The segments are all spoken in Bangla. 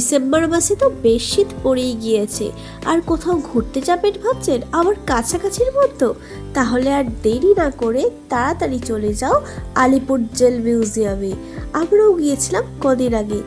ডিসেম্বর মাসে তো বেশ শীত পড়েই গিয়েছে। আর কোথাও ঘুরতে যাবেন ভাবছেন? আবার কাছাকাছির মতো? তাহলে আর দেরি না করে তাড়াতাড়ি চলে যাও আলিপুর জেল মিউজিয়ামে। আমরাও গিয়েছিলাম কদিন আগে।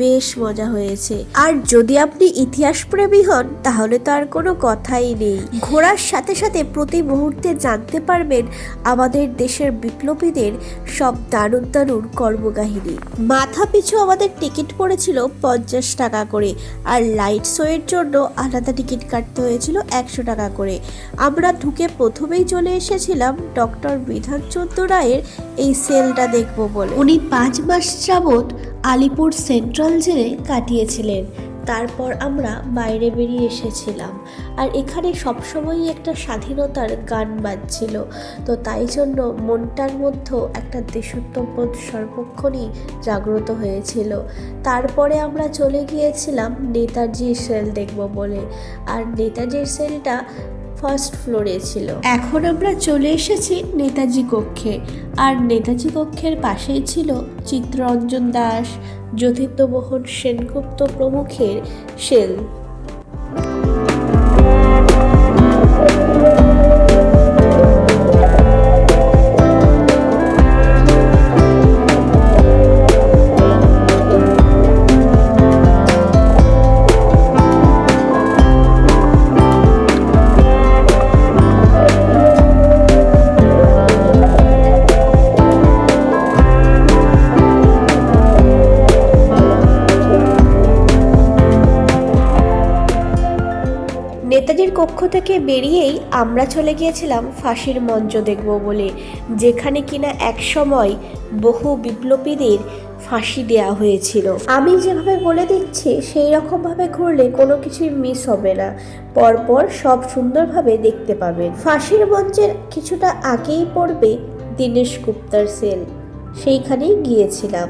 বেশ মজা হয়েছে। আর যদি আপনি ইতিহাস প্রেমী হন, তাহলে তো আর কোনো কথাই নেই। ঘোরার সাথে সাথে প্রতি মুহূর্তে জানতে পারবেন আমাদের দেশের বিপ্লবীদের সব দারুণ দারুণ কর্মকাহিনী। মাথা পিছু আমাদের টিকিট পড়েছিল পঞ্চাশ টাকা করে, আর লাইট শোয়ের জন্য আলাদা টিকিট কাটতে হয়েছিল একশো টাকা করে। আমরা ঢুকে প্রথমেই চলে এসেছিলাম ডক্টর বিধানচন্দ্র রায়ের এই সেলটা দেখব বলে। উনি পাঁচ মাস যাবৎ আলিপুর সেন্ট্রাল জেলে কাটিয়েছিলেন। তারপর আমরা বাইরে বেরিয়ে এসেছিলাম। আর এখানে সবসময়ই একটা স্বাধীনতার গান বাজছিল। তো তাই জন্য মনটার মধ্যেও একটা দেশোত্তমবোধ সর্বক্ষণই জাগ্রত হয়েছিল। তারপরে আমরা চলে গিয়েছিলাম নেতাজির সেল দেখব বলে। আর নেতাজির সেলটা ফার্স্ট ফ্লোরে ছিল। এখন আমরা চলে এসেছি নেতাজি কক্ষে। আর নেতাজি কক্ষের পাশেই ছিল চিত্ররঞ্জন দাস যতীন্দ্রমোহন সেনগুপ্ত প্রমুখের সেল। কক্ষ থেকে বেরিয়েই আমরা চলে গিয়েছিলাম ফাঁসির মঞ্চ দেখব বলে, যেখানে কিনা এক সময় বহু বিপ্লবীদের ফাঁসি দেওয়া হয়েছিল। আমি যেভাবে বলে দিচ্ছি, সেই রকমভাবে ঘুরলে কোনো কিছুই মিস হবে না। পরপর সব সুন্দরভাবে দেখতে পাবেন। ফাঁসির মঞ্চের কিছুটা আগেই পড়বে দীনেশ গুপ্তার সেল সেইখানেই গিয়েছিলাম।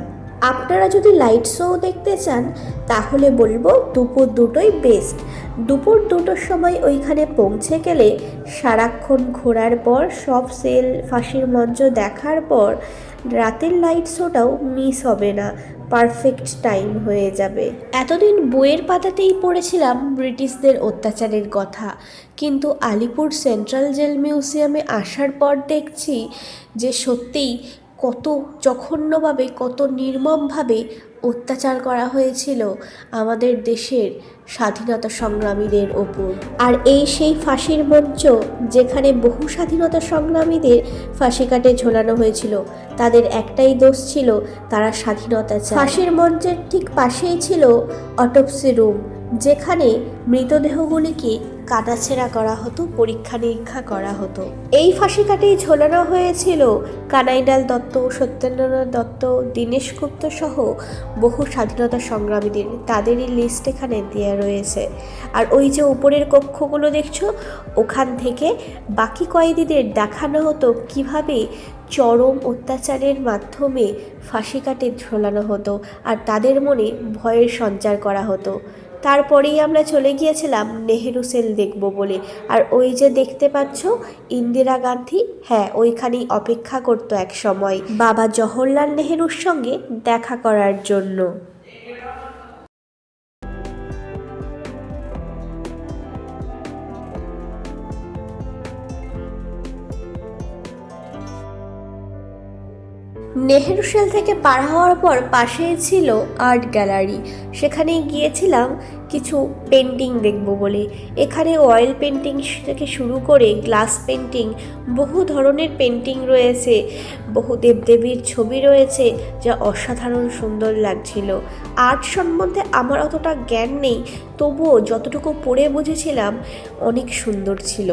আপনারা যদি লাইট শো দেখতে চান, তাহলে বলব দুপুর দুটোই বেস্ট দুপুর দুটোর সময় ওইখানে পৌঁছে গেলে সারাক্ষণ ঘোরার পর, সব সেল ফাঁসির মঞ্চ দেখার পর, রাতের লাইট শোটাও মিস হবে না। পারফেক্ট টাইম হয়ে যাবে। এতদিন বইয়ের পাতাতেই পড়েছিলাম ব্রিটিশদের অত্যাচারের কথা। কিন্তু আলিপুর সেন্ট্রাল জেল মিউজিয়ামে আসার পর দেখছি যে সত্যিই কত জঘন্যভাবে, কত নির্মমভাবে অত্যাচার করা হয়েছিল আমাদের দেশের স্বাধীনতা সংগ্রামীদের ওপর। আর এই সেই ফাঁসির মঞ্চ যেখানে বহু স্বাধীনতা সংগ্রামীদের ফাঁসি কাটে ঝোলানো হয়েছিল, তাদের একটাই দোষ ছিল তারা স্বাধীনতা চায়। ফাঁসির মঞ্চের ঠিক পাশেই ছিল অটোপসি রুম, যেখানে মৃতদেহগুলিকে কাটাছেড়া করা হতো, পরীক্ষা নিরীক্ষা করা হতো। এই ফাঁসি কাটেই ঝোলানো হয়েছিল কানাইলাল দত্ত, সত্যেন্দ্রনাথ দত্ত, দীনেশ গুপ্ত সহ বহু স্বাধীনতা সংগ্রামীদের। তাদেরই লিস্ট এখানে দেওয়া রয়েছে। আর ওই যে উপরের কক্ষগুলো দেখছ, ওখান থেকে বাকি কয়েদিদের দেখানো হতো কীভাবে চরম অত্যাচারের মাধ্যমে ফাঁসি কাটে ঝোলানো হতো। আর তাদের মনে ভয়ের সঞ্চার করা হতো। তারপরেই আমরা চলে গিয়েছিলাম নেহেরু সেল দেখব বলে। আর ওই যে দেখতে পাচ্ছ, ইন্দিরা গান্ধী হ্যাঁ ওইখানেই অপেক্ষা করতো এক সময়। বাবা জওহরলাল নেহেরুর সঙ্গে দেখা করার জন্য। নেহেরু সেল থেকে পার হওয়ার পর পাশেই ছিল আর্ট গ্যালারি। সেখানে গিয়েছিলাম কিছু পেন্টিং দেখব বলে। এখানে অয়েল পেন্টিং থেকে শুরু করে গ্লাস পেন্টিং বহু ধরনের পেন্টিং রয়েছে। বহু দেবদেবীর ছবি রয়েছে যা অসাধারণ সুন্দর লাগছিল। আর্ট সম্বন্ধে আমার অতটা জ্ঞান নেই, তবুও যতটুকু পড়ে বুঝেছিলাম, অনেক সুন্দর ছিল।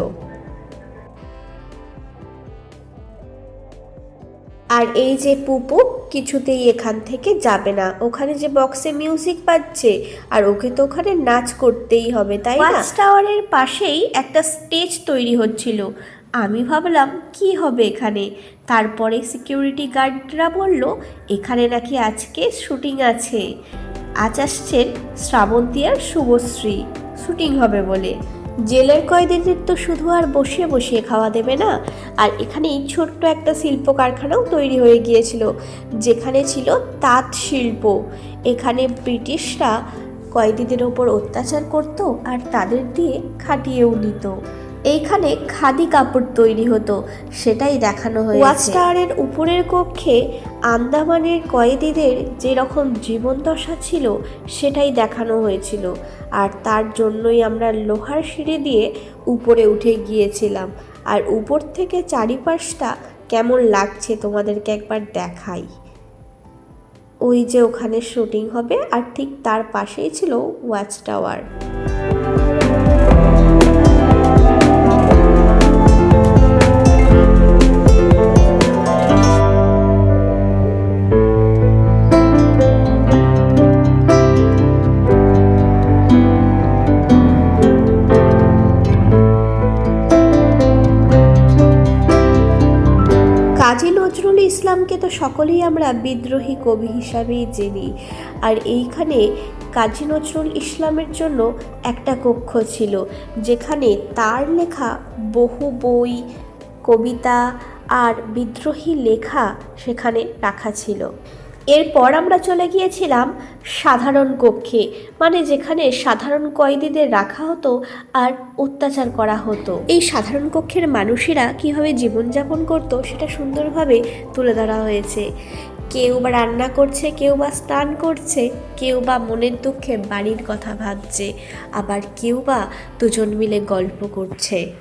আর এই যে পুপু কিছুতেই এখান থেকে যাবে না। ওখানে যে বক্সে মিউজিক পাচ্ছে আর ওকে তো ওখানে নাচ করতেই হবে, তাই না? টাওয়ারের পাশেই একটা স্টেজ তৈরি হচ্ছিল। আমি ভাবলাম, কি হবে এখানে? তারপরে সিকিউরিটি গার্ডরা বলল, এখানে নাকি আজকে শুটিং আছে। আজ আসছেন শ্রাবন্তী আর শুভশ্রী। শুটিং হবে বলে। জেলের কয়েদিদের তো শুধু আর বসিয়ে বসিয়ে খাওয়া দেবে না। আর এখানেই ছোট্ট একটা শিল্প কারখানাও তৈরি হয়ে গিয়েছিল, যেখানে ছিল তাঁত শিল্প। এখানে ব্রিটিশরা কয়েদিদের ওপর অত্যাচার করত আর তাদের দিয়ে খাটিয়েও নিত। এইখানে খাদি কাপড় তৈরি হতো, সেটাই দেখানো হয়েছে। ওয়াচ টাওয়ারের উপরের কক্ষে আন্দামানের কয়েদিদের যেরকম জীবনদশা ছিল, সেটাই দেখানো হয়েছিল। আর তার জন্যই আমরা লোহার সিঁড়ি দিয়ে উপরে উঠে গিয়েছিলাম। আর উপর থেকে চারিপাশটা কেমন লাগছে তোমাদেরকে একবার দেখাই। ওই যে ওখানে শুটিং হবে, আর ঠিক তার পাশেই ছিল ওয়াচ টাওয়ার। সকলেই আমরা বিদ্রোহী কবি হিসাবেই জেনি। আর এইখানে কাজী নজরুল ইসলামের জন্য একটা কক্ষ ছিল, যেখানে তার লেখা বহু বই, কবিতা আর বিদ্রোহী লেখা সেখানে রাখা ছিল। এরপর আমরা চলে গিয়েছিলাম সাধারণ কক্ষে মানে যেখানে সাধারণ কয়েদিদের রাখা হতো আর অত্যাচার করা হতো। এই সাধারণ কক্ষের মানুষেরা কীভাবে জীবনযাপন করতো সেটা সুন্দরভাবে তুলে ধরা হয়েছে। কেউ বা রান্না করছে, কেউ বা স্নান করছে, কেউ বা মনের দুঃখে বাড়ির কথা ভাবছে, আবার কেউ বা দুজন মিলে গল্প করছে।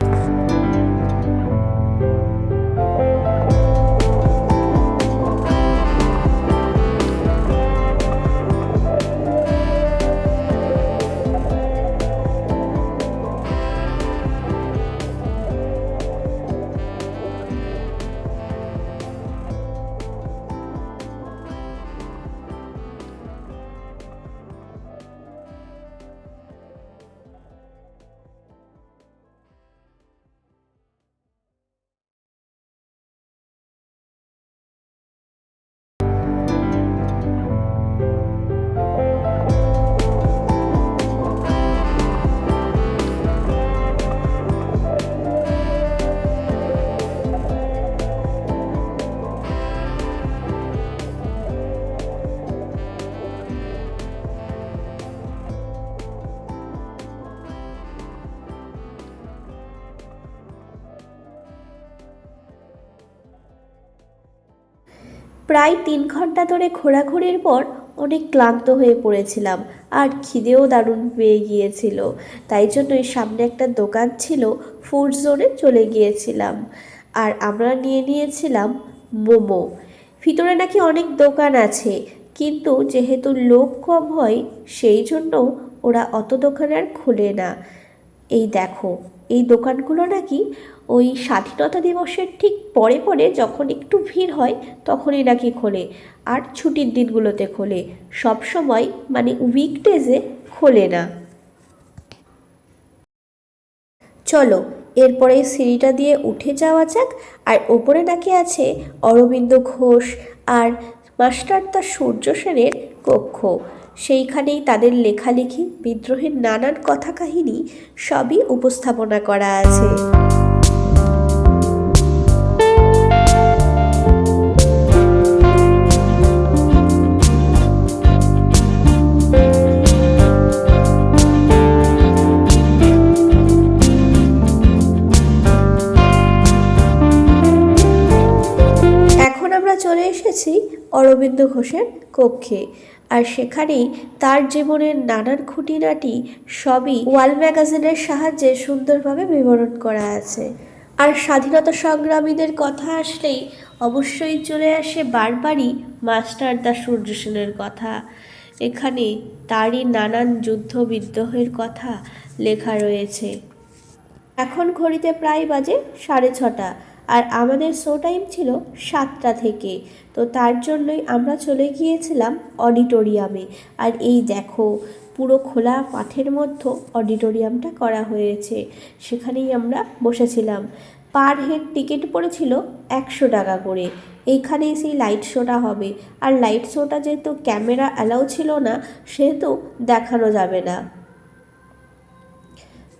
প্রায় তিন ঘণ্টা ধরে ঘোরাঘুরির পর অনেক ক্লান্ত হয়ে পড়েছিলাম, আর খিদেও দারুণ পেয়ে গিয়েছিল। তাই জন্যই সামনে একটা দোকান ছিল ফুড জোনে চলে গিয়েছিলাম। আর আমরা নিয়ে নিয়েছিলাম মোমো। ভিতরে নাকি অনেক দোকান আছে, কিন্তু যেহেতু লোক কম হয়, সেই জন্য ওরা অত দোকান আর খোলে না। এই দেখো এই দোকানগুলো নাকি ওই স্বাধীনতা দিবসের ঠিক পরে পরে যখন একটু ভিড় হয়, তখনই নাকি খোলে। আর ছুটির দিনগুলোতে খোলে। সব সময় মানে উইকডেজে খোলে না। চলো, এরপরে সিঁড়িটা দিয়ে উঠে যাওয়া যাক। আর ওপরে নাকি আছে অরবিন্দ ঘোষ আর মাস্টারদা সূর্য সেনের কক্ষ। সেইখানেই তাদের লেখালেখি, বিদ্রোহের নানান কথা কাহিনী সবই উপস্থাপনা করা আছে। চলে এসেছি অরবিন্দ ঘোষের কক্ষে। আর সেখানেই তার জীবনের নানান খুঁটিনাটি সবই ওয়াল ম্যাগাজিনের সাহায্যে সুন্দরভাবে বিবরণ করা আছে। আর স্বাধীনতা সংগ্রামীদের কথা আসলেই অবশ্যই চলে আসে বারবারই মাস্টার দা সূর্য সেনের কথা। এখানে তারই নানান যুদ্ধ বিদ্রোহের কথা লেখা রয়েছে। এখন ঘড়িতে প্রায় বাজে সাড়ে ছটা। আর আমাদের শো টাইম ছিল সাতটা থেকে। তো তার জন্যই আমরা চলে গিয়েছিলাম অডিটোরিয়ামে। আর এই দেখো, পুরো খোলা মাঠের মধ্যে অডিটোরিয়ামটা করা হয়েছে। সেখানেই আমরা বসেছিলাম। পার হেড টিকিট পড়েছিল একশো টাকা করে। এইখানেই সেই লাইট শোটা হবে। আর লাইট শোটা যেহেতু ক্যামেরা অ্যালাউ ছিল না, সেহেতু দেখানো যাবে না।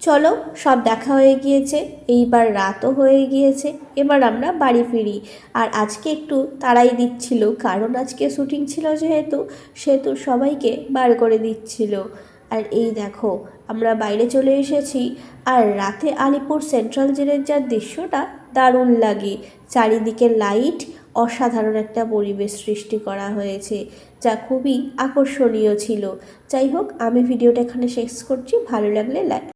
চলো, সব দেখা হয়ে গিয়েছে, এইবার রাতও হয়ে গিয়েছে, এবার আমরা বাড়ি ফিরি। আর আজকে একটু তাড়াই দিচ্ছিল, কারণ আজকে শুটিং ছিল যেহেতু সেহেতু সবাইকে বার করে দিচ্ছিল। আর এই দেখো, আমরা বাইরে চলে এসেছি, আর রাতে আলিপুর সেন্ট্রাল জেলের যা দৃশ্যটা, দারুণ লাগে। চারিদিকে লাইট, অসাধারণ একটা পরিবেশ সৃষ্টি করা হয়েছে, যা খুবই আকর্ষণীয় ছিল। যাই হোক, আমি ভিডিওটা এখানে শেষ করছি, ভালো লাগলে লাইক